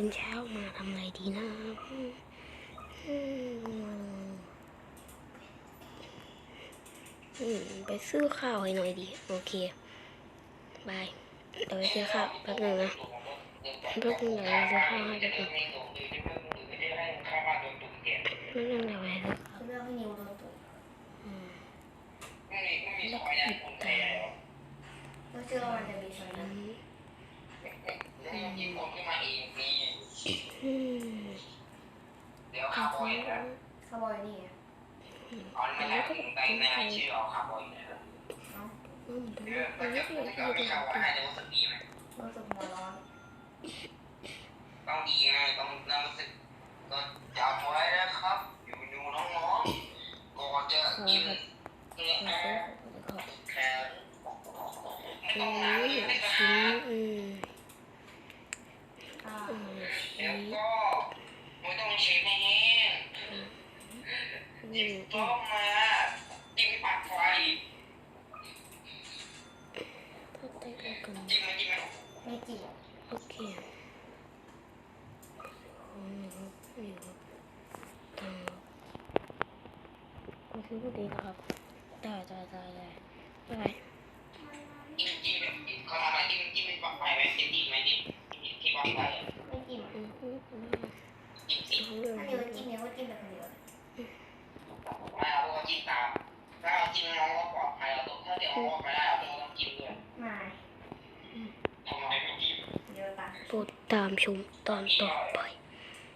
ตื่นเช้ามาทำไงดีนะอืมอืมไปซื้อข้าวให้หน่อยดี โอเคบายเดี๋ยวไปซื้อข้าวแป๊บหนึงนะแป๊บหนึงเดี๋ยวไปซื้อข้าวให้แป๊บหนึงแป๊บหนึงเดี๋ยวไปซื้อข้าวคือเรื่องให้นิวโดนตุกอืมก็เชื่อว่ามันจะมีส่วนนั้น อืม เดี๋ยวคาร์บอยนะคาร์บอยนี่ไงอ๋อไม่ได้ถึงไปในชื่อเอาคาร์บอยนะเนาะอืมเรื่องมันจะพูดกับพี่เขาว่าให้รู้สึกดีไหมรู้สึกหัวร้อน ต้องดีไงต้องน่ารู้สึกก็จำไว้นะครับ อยู่อยู่น้องๆก่อนจะกินเนื้อขอซื้อของแค่ไม่ต้องนะค ชิ้ รั น บ อืม อ่า อืม เดี๋ ชิ้ ยวน ก็ไม่ต้องเช็คให้แห้ง อื ห ยิบมต้มมาจิ้มปัดไฟถ้าได้ก็กันจิ้มมาจิ้มมาไม่จีบโอเคอืมครับนี่ครับตังค์ก็คือพอดีนะครับ ได้ได้ได้ได้ไป จิ้มจิ้มแบบเขาทำอะไรจิ้มจิ้มปัดไฟไหมจิ้มจิ้มไหมจิ้มจิ้มที่ปัดไฟ ไม่จีบ อืมอืมอืม จิ้มจิ้ม เอาเลย ถ้านิวจิ้มนิวก็จิ้มแต่คนเดียว ไม่เอาพวกจิ้มตาม ถ้าเราจิ้มน้องก็ปลอดภัยเราต้องถ้าเดี๋ยวน้องไปได้เราต้องจิ้มด้วยไม่ทำไมไม่จิ้มเดี๋ยวตามโปรดตามชมตอนต่อไป